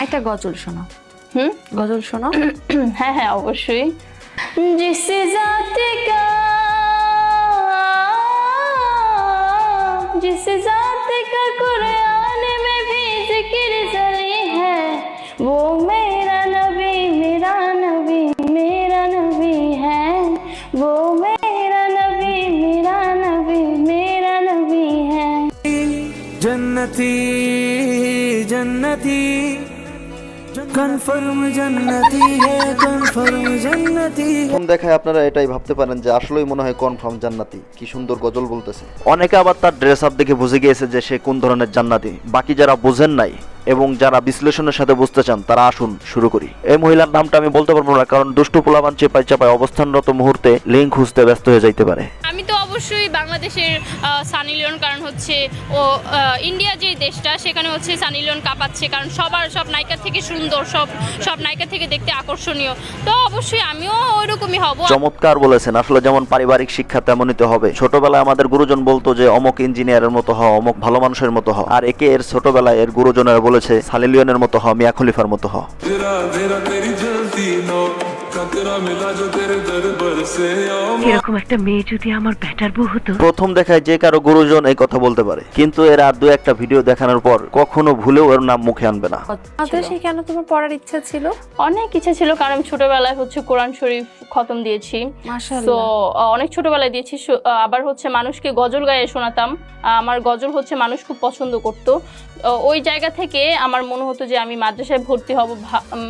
একটা গজল শোনো হুম গজল শোনো হ্যাঁ হ্যাঁ অবশ্যই जिस जात का जिस जात का कुरान में भी जिक्र सही है वो मेरा नबी मेरा नबी मेरा नबी है वो मेरा नबी मेरा नबी मेरा नबी है जन्नती जन्नती অনেকে আবার তার ড্রেস আপ দেখে বুঝে গিয়েছে যে সে কোন ধরনের বাকি যারা বোঝেন নাই এবং যারা বিশ্লেষণের সাথে বুঝতে চান তারা আসুন শুরু করি। এই মহিলার নামটা আমি বলতে পারব না কারণ দুষ্টু চাপায় অবস্থানরত মুহূর্তে লিঙ্ক খুঁজতে ব্যস্ত হয়ে যাইতে পারে। আমি তো অবশ্যই বাংলাদেশের সানি লিওন কারণ হচ্ছে ও ইন্ডিয়া যে দেশটা সেখানে হচ্ছে সানি লিওন কাঁপাচ্ছে কারণ সবার সব নায়িকার থেকে সুন্দর সব সব নায়িকা থেকে দেখতে আকর্ষণীয়। তো অবশ্যই আমিও ওইরকমই হব। চমৎকার বলেছেন। আসলে যেমন পারিবারিক শিক্ষা তেমনই তো হবে। ছোটবেলায় আমাদের গুরুজন বলতো যে অমক ইঞ্জিনিয়ারের মতো হ অমক ভালো মানুষের মতো হ আর একে এর ছোটবেলায় এর গুরুজনেরা বলেছে সানি লিওনের মতো হ মিয়া খলিফার মতো হ এরকম একটা মেয়ে যদি আমার বউ হতো? প্রথম দেখায় যে কারও গুরুজন এই কথা বলতে পারে। কিন্তু এর আর দু একটা ভিডিও দেখানোর পর কখনো ভুলেও এর নাম মুখে আনবে না। আচ্ছা, কেন তোমার পড়ার ইচ্ছা ছিল? অনেক ইচ্ছা ছিল কারণ আমি ছোটবেলায় হচ্ছে কোরআন শরীফ খতম দিয়েছি। তো অনেক ছোটবেলায় দিয়েছি আবার হচ্ছে মানুষকে গজল গায়ে শোনাতাম। আমার গজল হচ্ছে মানুষ খুব পছন্দ করত। ওই জায়গা থেকে আমার মনে হতো যে আমি মাদ্রাসায় ভর্তি হব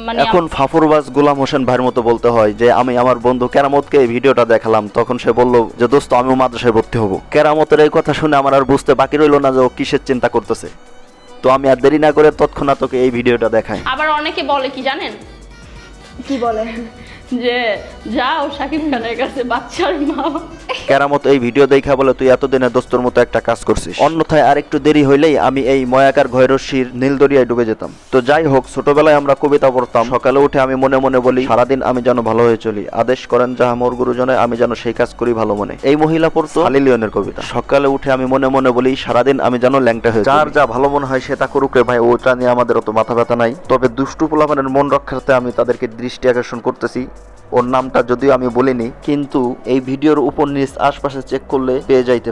মানে এখন ফাফরবাজ গোলাম হোসেন ভাইয়ের মতো বলতে হয় যে আমি আমার বন্ধু কেরামতকে এই ভিডিওটা দেখালাম। তখন সে বলল যে দোস্ত আমিও মাদ্রাসায় ভর্তি হব। কেরামতের এই কথা শুনে আমার আর বুঝতে বাকি রইল না যে ও কিসের চিন্তা করতেছে। তো আমি আর দেরি না করে তৎক্ষণাৎ ওকে এই ভিডিওটা দেখাই। আবার অনেকে বলে কি জানেন? কি বলে যে যাও সাকিব খানের কাছে বাচ্চার মা কেরামত এই ভিডিও দেখা বলে তুই এতদিনে দোস্তর মতো একটা কাজ করছিস। অন্যথায় আর একটু দেরি হইলেই আমি এই ময়াকার ঘয়রশির নীলদরিয়ায় ডুবে যেতাম। তো যাই হোক ছোটবেলায় আমরা কবিতা পড়তাম। সকালে উঠে আমি মনে মনে বলি সারাদিন আমি যেন ভালো হয়ে চলি। আদেশ করেন যাহা মোর গুরুজনে আমি যেন সেই কাজ করি ভালো মনে। এই মহিলা পড়তো হালিলিয়নের কবিতা। সকালে উঠে আমি মনে মনে বলি সারাদিন আমি যেন ল্যাংটা হয়ে যার যা ভালো মনে হয় সেটা করুক রে ভাই ওটা নিয়ে আমাদের অত মাথা ব্যথা নাই। তবে দুষ্টু পোলাপানের মন রক্ষার্থে আমি তাদেরকে দৃষ্টি আকর্ষণ করতেছি। ওর নামটা যদিও আমি বলিনি, কিন্তু এই ভিডিওর উপর নিচ আশপাশে চেক করলে পেয়ে যাইতে